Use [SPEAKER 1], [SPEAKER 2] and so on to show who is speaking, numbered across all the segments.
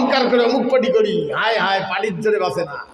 [SPEAKER 1] অহংকার করে অমুক পাটি করি। হায় হায়, পাটির জোরে বাসে না।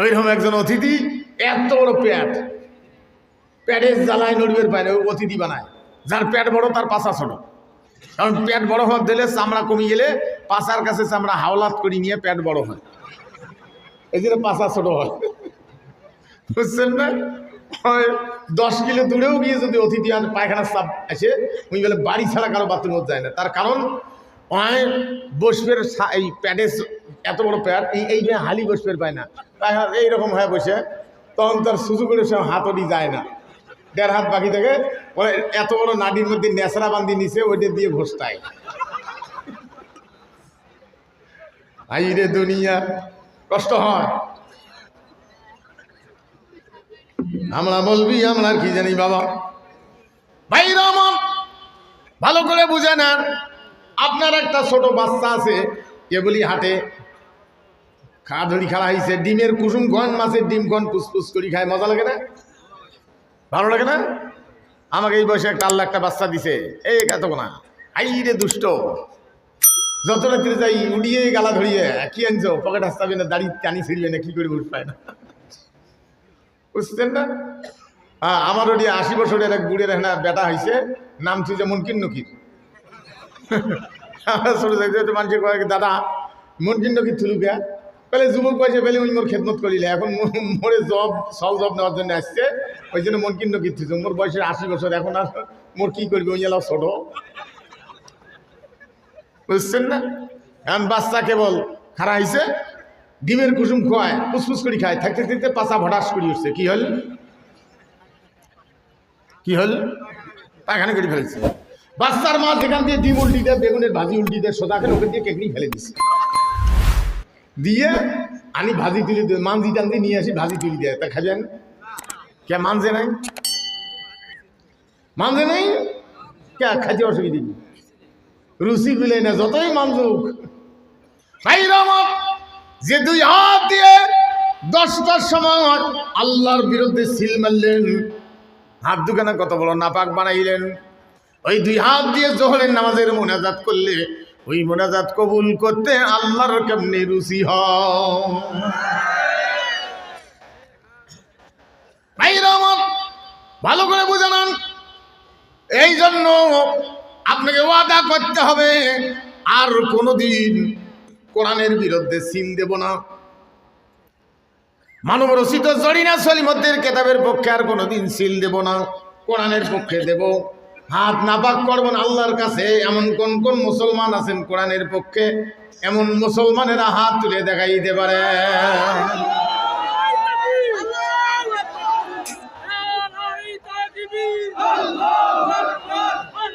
[SPEAKER 1] ওইরকম একজন অতিথি, এত বড় প্যাট। প্যাটের জ্বালায় নড়বের পায় না ও অতিথি বানায়। যার প্যাট বড়, তার পাশা ছোট। কারণ প্যাট বড় হওয়ার দিলে চামড়া কমে গেলে পাশার কাছে চামড়া হাওলাত করে নিয়ে প্যাট বড় হয়। এই জন্য পাশা ছোট হয়। বুঝছেন না? হয় দশ কিলো দূরেও গিয়ে যদি অতিথি আর পায়খানার চাপ আসে, উনি বলে, বাড়ি ছাড়া কারও বাথরুমে যায় না। তার কারণ অনেক বসবের এই প্যাডে এত বড় প্যাড, এই এই যে হালি বসবের পায় না। হয় এইরকম হয়ে বসে, তখন তার সুযোগ করে সে হাতটি যায় না। দেড় হাত বাকি থাকে, বলে এত বড় নাডির মধ্যে নেশরা বান্ধি নিছে, ওইটা দিয়ে ঘোষটায় আই রে দুনিয়া, কষ্ট হয়। আমরা বলবি আমরা কি জানি বাবা? ভাই রমন, ভালো করে বুঝে নেন। আপনার একটা ছোট বাচ্চা আছে কেবলি হাটে খা ধরি খাওয়া হয়েছে ডিমের কুসুম ঘন মাছের ডিম ঘন পুসপুস করি খায়, মজা লাগে না? ভালো লাগে না? আমাকে এই বয়সে একটা আল্লাহ একটা বাচ্চা দিছে, এই এত না। আই রে দুষ্ট। যত রাত্রে যাই উড়িয়ে গালা ধরিয়ে, কি আনছো? পকেট হাসতাবে না, দাড়ি টানি ছিড়বে না, কি করে উঠ পায় না? বুঝছেন না? হ্যাঁ আমার ওটি আশি বছরের এক বুড়ের না বেটা হয়েছে নাম ছিল যেমন কিন্নকির মানুষের কয়েক দাদা, মন কিন্নকির থুলু গা পেলে যুবক বয়সে পেলে ওই মোর খেদমত করিলে। এখন মোরে জব, সল জব নেওয়ার জন্য আসছে। ওই জন্য মন কিন্নকির থুছে মোর বয়সে আশি বছর, এখন আর মোর কি করবে? ওই এলাও ছোট। বুঝছেন না? এখন বাচ্চা কেবল খারা হয়েছে ডিমের কুসুম খোয়ায়, ফুসফুস করে খায়, থাকতে থাকতে পাশা ভটাস করে উঠছে। কি হল? কি হল? পায়খানা করে ফেলেছে। বাচ্চার মা যেখান দিয়ে ডিম উল্টি দেয় বেগুনের ভাজি উল্টি দেয় সোজা করে ওখান দিয়ে কেকড়ি ফেলে দিছে। দিয়ে আমি ভাজি তুলি দিয়ে, মানজি টানজি নিয়ে আসি, ভাজি তুলি দেয়। তা খাবেন কে মানছে নাই? মানছে নাই? কে, খাইতে অসুবিধা কি? রুচি গুলে না, যতই মানজুক। যে দুই হাত দিয়ে দশটার সময় আল্লাহর বিরুদ্ধে সিল মারলেন, হাত দুখানা কত বড়, নাপাক বানাইলেন। ওই দুই হাত দিয়ে জোহরের নামাজের মোনাজাত করলে ওই মোনাজাত কবুল করতে আল্লাহর কেমনি রুচি রহমান ভালো করে বুঝানান এই জন্য আপনাকে ওয়াদা করতে হবে, আর কোনোদিন কোরআনের বিরুদ্ধে সিল দেব না। মানব রচিত জরিনা সলিমদ্দের কেতাবের পক্ষে আর কোনোদিন সিল দেব না, কোরআনের পক্ষে দেব। হাত নাপাক করব না আল্লাহর কাছে। এমন কোন কোন মুসলমান আছেন কোরআনের পক্ষে? এমন মুসলমানেরা হাত তুলে দেখাই দিতে পারে।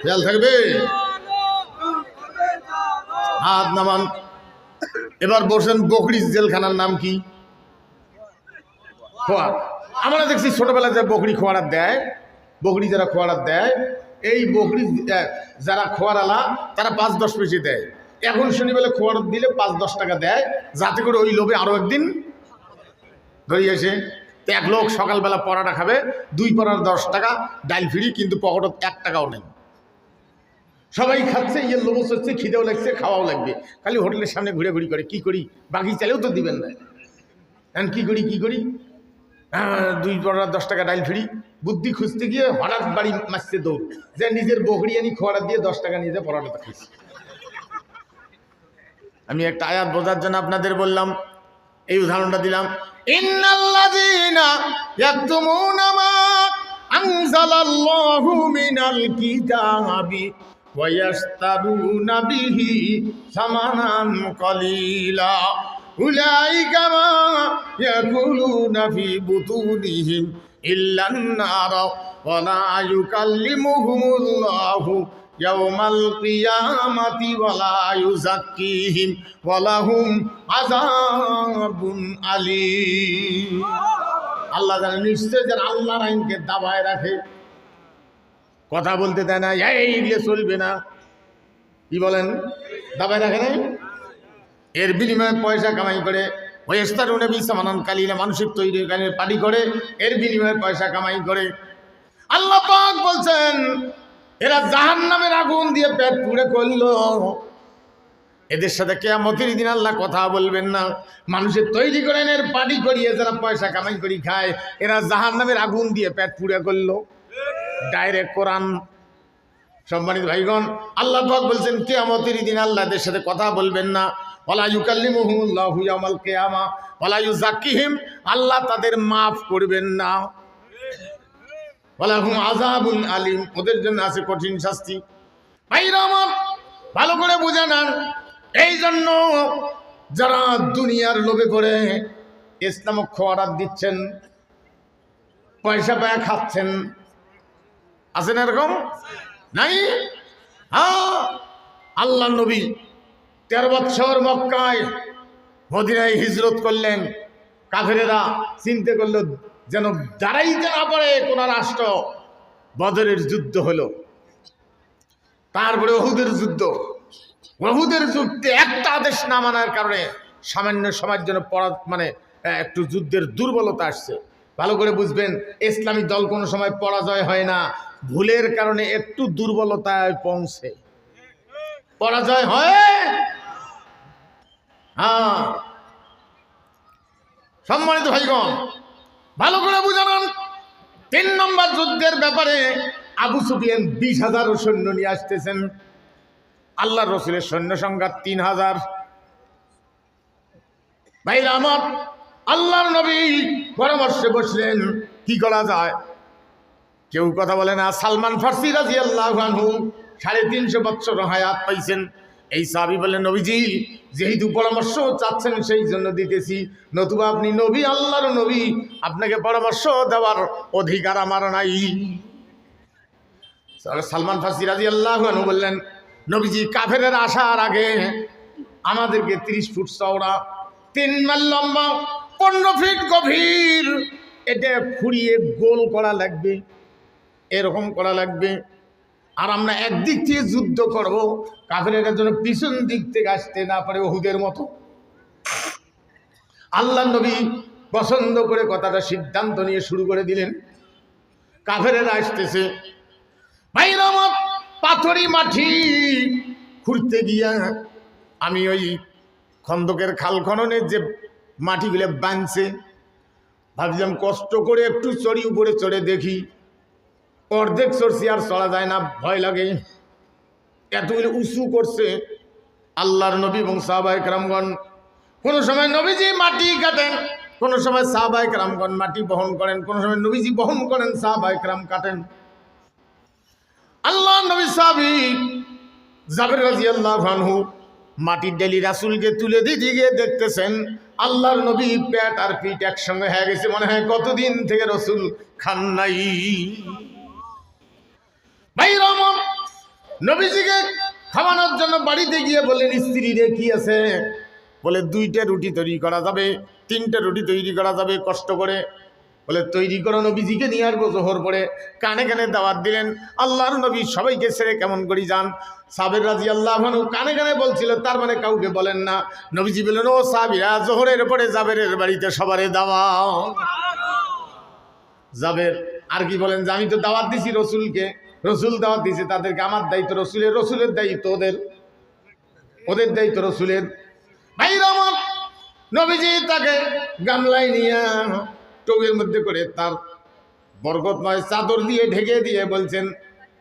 [SPEAKER 1] খেয়াল থাকবে? হাত নামান। এবার বসেন বকরি জেলখানার নাম কি? খোয়ার। আমরা দেখছি ছোটবেলায় যে বকরি খোয়ারার দেয়, বকরি যারা খোয়ারার দেয় এই বকরি যারা খোয়ারালা, তারা পাঁচ দশ পয়সা দেয়। এখন শনিবেলা খোয়ার দিলে পাঁচ দশ টাকা দেয়। যাতে করে ওই লোভে আরও একদিন ধরিয়ে এসে তো এক লোক সকালবেলা পরাটা খাবে, দুই পরার দশ টাকা ডাল ফ্রি, কিন্তু পকেটত এক টাকাও নেই। সবাই খাচ্ছে ইয়ে লোবস হচ্ছে খিদেও লাগছে, খাওয়াও লাগবে। খালি হোটেলের সামনে ঘুরে ঘুরি করে, কি করি? বাকি চালেও তো দিবেন না। এখন কি করি কি করি? দুই পড়া দশ টাকা ডাইল ফ্রি। বুদ্ধি খুঁজতে গিয়ে হঠাৎ বাড়ি মাসতে দৌড়। যে নিজের বকরি আনি খোয়ারা দিয়ে দশ টাকা নিয়ে যে পড়াটা খাইছি। আমি একটা আয়াত বোঝার জন্য আপনাদের বললাম এই উদাহরণটা দিলাম। ইন্নাল্লাযীনা ইয়াকতুমুনা মা আনজালাল্লাহু মিনাল কিতাবি আল্লাহ নিশ্চয় যারা আল্লাহর আইনকে দাবায় রাখে। কথা বলতে দেয় না এইগুলো চলবে না। কি বলেন? দাবায় রাখে না এর বিনিময়ে পয়সা কামাই করে ওয়েস্তার উনি বিসামানন কালিলে মানুষের তৈরি গানের পানি করে, এর বিনিময়ে পয়সা কামাই করে। আল্লাহ পাক বলছেন, এরা জাহান নামের আগুন দিয়ে পেট পুড়ে করল। এদের সাথে কেয়ামতের দিন আল্লাহ কথা বলবেন না। মানুষের তৈরি করেন এর পানি করিয়ে যারা পয়সা কামাই করি খায়, এরা জাহান নামের আগুন দিয়ে পেট পুড়ে করল। ডাইরেক্ট কোরআন। সম্মানিত ভাইগণ, আল্লাহ পাক বলছেন, কেয়ামতের দিন আল্লাহ এদের সাথে কথা বলবেন না। ইয়াউমাল কিয়ামা ওলা ইউজাক্কিহিম আল্লাহ তাদের মাফ করবেন না। ওলা হুম আযাবুন আলিম, ওদের জন্য আছে কঠিন শাস্তি। ভাইরা আমার, ভালো করে বুঝে নেন। এই জন্য যারা দুনিয়ার লোভে পড়ে, ইসলামক অর্ডার দিচ্ছেন, পয়সা পায় খাচ্ছেন আছেন এরকম? নাই? হ্যাঁ আল্লাহ নবী তেরো বৎসর মক্কায় মদিনায় হিজরত করলেন। কাফেরেরা চিনতে করল, যেন দাঁড়াইতে না পারে কোন রাষ্ট্র। বদরের যুদ্ধ হলো। তারপরে ওহুদের যুদ্ধ। ওহুদের যুদ্ধে একটা আদেশ না মানার কারণে সামান্য সময়ের জন্য পড়া মানে একটু যুদ্ধের দুর্বলতা আসছে। ভালো করে বুঝবেন, ইসলামী দল কোনো সময় পরাজয় হয় না। ভুলের কারণে একটু দুর্বলতায় পৌঁছে। পরাজয় হয় হ্যাঁ। সম্মানিত ভাইগণ, ভালো করে বুঝান তিন নম্বর যুদ্ধের ব্যাপারে আবু সুফিয়ান বিশ হাজার সৈন্য নিয়ে আসতেছেন। আল্লাহ রসুলের সৈন্য সংখ্যা তিন হাজার। ভাইরা আমার, আল্লাহর নবী পরামর্শে বসলেন, কি করা যায়? কেউ কথা বলে না, সালমান ফার্সি রাজি আল্লাহ সাড়ে তিনশো বৎসর হায়াত পাইছেন। এই সাবি বলেন নবীজি, যেহেতু পরামর্শ চাচ্ছেন, সেই জন্য দিতেছি। নতুবা আপনি নবী, আল্লাহর নবী, আপনাকে পরামর্শ দেওয়ার অধিকার আমার নাই। সালমান ফার্সি রাজি আল্লাহ বললেন, নবীজি, কাফেরের আসার আগে আমাদেরকে তিরিশ ফুট চওড়া, তিন মাইল লম্বা, পনেরো ফিট গভীর, এটা খুঁড়িয়ে গোল করা লাগবে, এরকম করা লাগবে। আর আমরা একদিক থেকে যুদ্ধ করব, কাফেরের জন্য পিছন দিক থেকে আসতে না পারে ওহুদের মতো। আল্লাহ নবী পছন্দ করে কথাটা সিদ্ধান্ত নিয়ে শুরু করে দিলেন। কাফেরেরা আসতেছে পাথরি মাটি খুঁড়তে গিয়া আমি ওই খন্দকের খাল খননের যে মাটিগুলো বাঁধছে ভাবছিলাম কষ্ট করে একটু চড়ি উপরে চড়ে দেখি। অর্ধেক চড়ছি আর চড়া যায় না, ভয় লাগে। এতগুলো উঁচু করছে আল্লাহর নবী এবং সাহবাহিক রামগণ কোনো সময় নবীজি মাটি কাটেন, কোনো সময় সাহবাহিক রামগণ মাটি বহন করেন, কোনো সময় নবীজি বহন করেন সাহবাহিক রাম কাটেন। আল্লাহ নবী সাহাবি জাবের রাজি আল্লাহ ভানহু মাটির ডেলি রাসুলকে তুলে দিতে গিয়ে দেখতেছেন, আল্লাহর নবী পেট আর পিঠ একসঙ্গে হয়ে গেছে, মনে হয় কতদিন থেকে রসুল খান নাই। ভাই নবীজিকে খাওয়ানোর জন্য বাড়িতে গিয়ে বললেন স্ত্রী রে কি আছে? বলে, দুইটা রুটি তৈরি করা যাবে, তিনটা রুটি তৈরি করা যাবে, কষ্ট করে। বলে, তৈরি করো নবীজিকে নিয়ে আসব জোহর পরে। কানে কানে দাওয়াত দিলেন, আল্লাহর নবী সবাইকে ছেড়ে কেমন করি যান? সাবের রাজি আল্লাহ কানে কানে বলছিল, তার মানে কাউকে বলেন না। নবীজি বললেন, ও সাবিরা জোহরের পরে জাবেরের বাড়িতে সবারে দাওয়াও জাবের আর কি বলেন যে, আমি তো দাওয়াত দিছি রসুলকে। রসুল দাওয়াত দিছে তাদেরকে আমার দায়িত্ব রসুলের রসুলের দায়িত্ব ওদের। ওদের দায়িত্ব রসুলের। ভাই রমন নবীজি তাকে গামলায় নিয়ে টবের মধ্যে করে তার বরকতময় চাদর দিয়ে ঢেকে দিয়ে বলছেন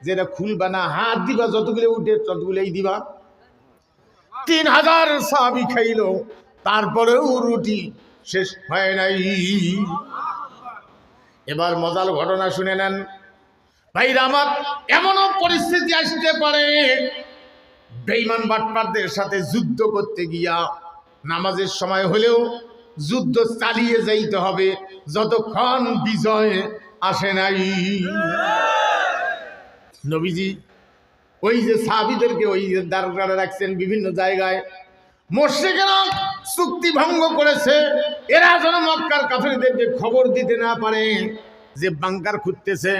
[SPEAKER 1] যেটা খুলবা না, হাত দিবা, যতগুলো উঠে ততগুলোই দিবা। তিন হাজার সাবি খাইল, তারপরেও রুটি শেষ হয় নাই। এবার মজার ঘটনা শুনে নেন। ভাই আমার, এমনও পরিস্থিতি আসতে পারে। বেইমান বাটপারদের সাথে যুদ্ধ করতে গিয়া নামাজের সময় হলেও যুদ্ধ চালিয়ে যাইতে হবে, যতক্ষণ বিজয় আসে নাই। নবীজি, ওই যে সাহাবিদেরকে ওই দাঁড় রাখছেন বিভিন্ন জায়গায় মোর্শেকেরা চুক্তি ভঙ্গ করেছে। এরা যেন মক্কার কাফেরদেরকে খবর দিতে না পারে যে বাংকার খুঁজতেছে।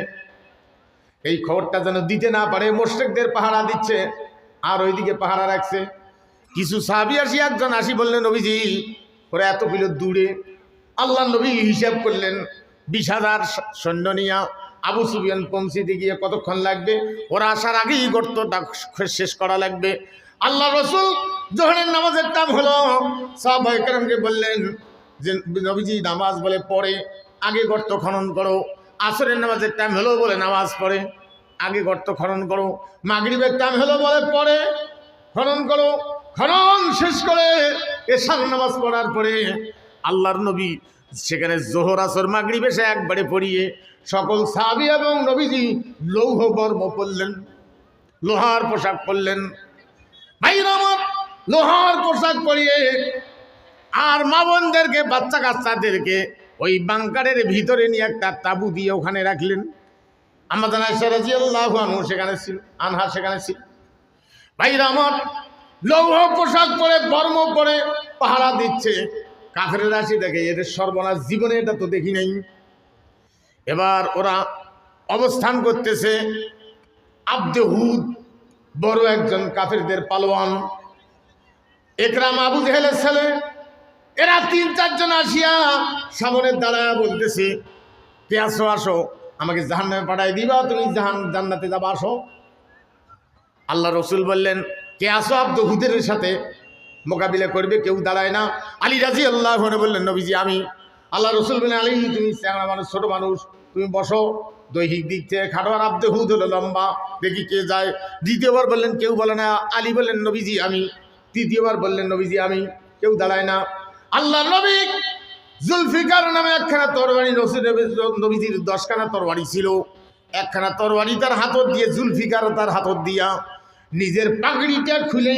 [SPEAKER 1] এই খবরটা যেন দিতে না পারে মোর্শেকদের পাহারা দিচ্ছে, আর ওইদিকে পাহারা রাখছে। কিছু সাহাবি আসি, একজন আসি বললেন, নবীজি, ওরা এত কিলো দূরে, আল্লাহ নবী হিসাব করলেন, বিশ হাজার সৈন্য নিয়া আবু সুবিয়ান পৌঁছিতে গিয়ে কতক্ষণ লাগবে? ওরা আসার আগেই গর্তটা শেষ করা লাগবে। আল্লাহ রসুল জোহরের নামাজের টাইম হলো সাহবাইকারকে বললেন যে, নবীজি, নামাজ বলে পড়ে আগে গর্ত খনন করো। আসরের নামাজের টাইম হলো বলে নামাজ পড়ে। আগে গর্ত খনন করো, মাগরিবের টাইম হলো বলে পড়ে। খনন করো, খনন শেষ করে এশার নামাজ পড়ার পরে আল্লাহর নবী সেখানে জোহর, আসর, মাগরিব এসে একবারে পড়িয়ে সকল সাবি এবং নবীজি লৌহ বর্ম পরলেন, লোহার পোশাক পরলেন। ভাইরা আমার লোহার পোশাক পরিয়ে আর মা বোনদেরকে বাচ্চা কাচ্চাদেরকে ওই বাংকারের ভিতরে নিয়ে একটা তাবু দিয়ে ওখানে রাখলেন। আমাদের রাজি আল্লাহ সেখানে ছিল, আনহা সেখানে ছিল। ভাইরা আমার, লৌহ পোশাক পরে, বর্ম পরে পাহারা দিচ্ছে। কাফের রাশি দেখে, এদের সর্বনাশ জীবনে এটা তো দেখি নাই। এবার ওরা অবস্থান করতেছে আব্দে হুদ, বড় একজন কাফেরদের পালোয়ান। একরাম আবু জেহেলের ছেলে এরা তিন, চারজন আসিয়া সামনের দাঁড়ায় বলতেছে, কে আসো আসো, আমাকে জাহান নামে পাঠাই দিবা, তুমি জাহান, জান্নাতে যাবা, আসো। আল্লাহ রসুল বললেন, কে আসো হুদের সাথে, মোকাবিলা করবে, কেউ দাঁড়ায় না। আলী রাজি আল্লাহ বললেন, নবীজি, আমি। আল্লাহ রসুল বললেন, আলী, তুমি চ্যাংড়া মানুষ, ছোট মানুষ, তুমি বসো। দৈহিক দিক থেকে খাটোয়ার আব্দে হুদ হলো লম্বা, দেখি কে যায়। দ্বিতীয়বার বললেন, কেউ বলে না। আলী বললেন, নবীজি, আমি। তৃতীয়বার বললেন, নবীজি, আমি। কেউ দাঁড়ায় না। আল্লাহ নবী জুলফিকার নামে একখানা তরবারি রসুল নবীজির দশখানা তরবারি ছিল। একখানা তরবারি তার হাতত দিয়ে, জুলফিকার তার হাতত দিয়া নিজের পাগড়িটা খুলে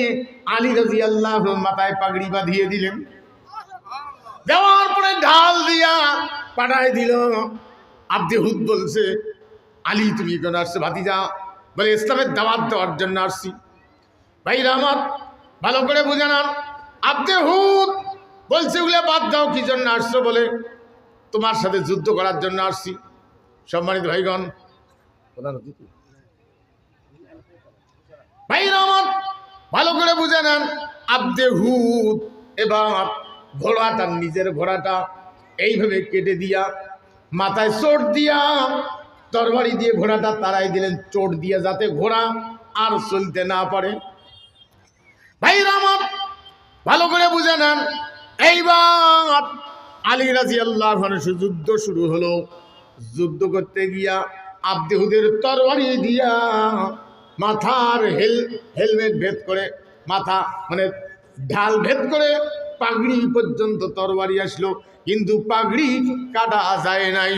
[SPEAKER 1] আলী রাজি আল্লাহ মাথায় পাগড়ি বাঁধিয়ে দিলেন। দেওয়ার পরে ঢাল দিয়া পাঠায় দিল। আব্দে হুদ বলছে, আলী, তুমি কেন আসছে, ভাতিজা? বলে, ইসলামের দাওয়াত দেওয়ার জন্য আসছি। ভাইরা আমার, ভালো করে বুঝানার আব্দে হুদ বলছে ওগুলো বাদ দাও, কি জন্য আসছো বলে? তোমার সাথে যুদ্ধ করার জন্য আসছি। সম্মানিত ভাইগণ ভাইরা আমার, ভালো করে বুঝে নেন, আব্দে হুদ এবার ঘোড়াটা নিজের ঘোড়াটা এইভাবে কেটে দিয়া, মাথায় চোট দিয়া, তরবারি দিয়ে ঘোড়াটা তারাই দিলেন, চোট দিয়া যাতে ঘোড়া আর চলতে না পারে। ভাইরা আমার, ভালো করে বুঝে নেন এইবার আলী রাজি আল্লাহ যুদ্ধ শুরু হলো। যুদ্ধ করতে গিয়া আব্দেহুদের তরবারি দিয়া মাথার হেল, হেলমেট ভেদ করে, মাথা মানে ঢাল ভেদ করে পাগড়ি পর্যন্ত তরবারি আসলো। কিন্তু পাগড়ি কাটা যায় নাই।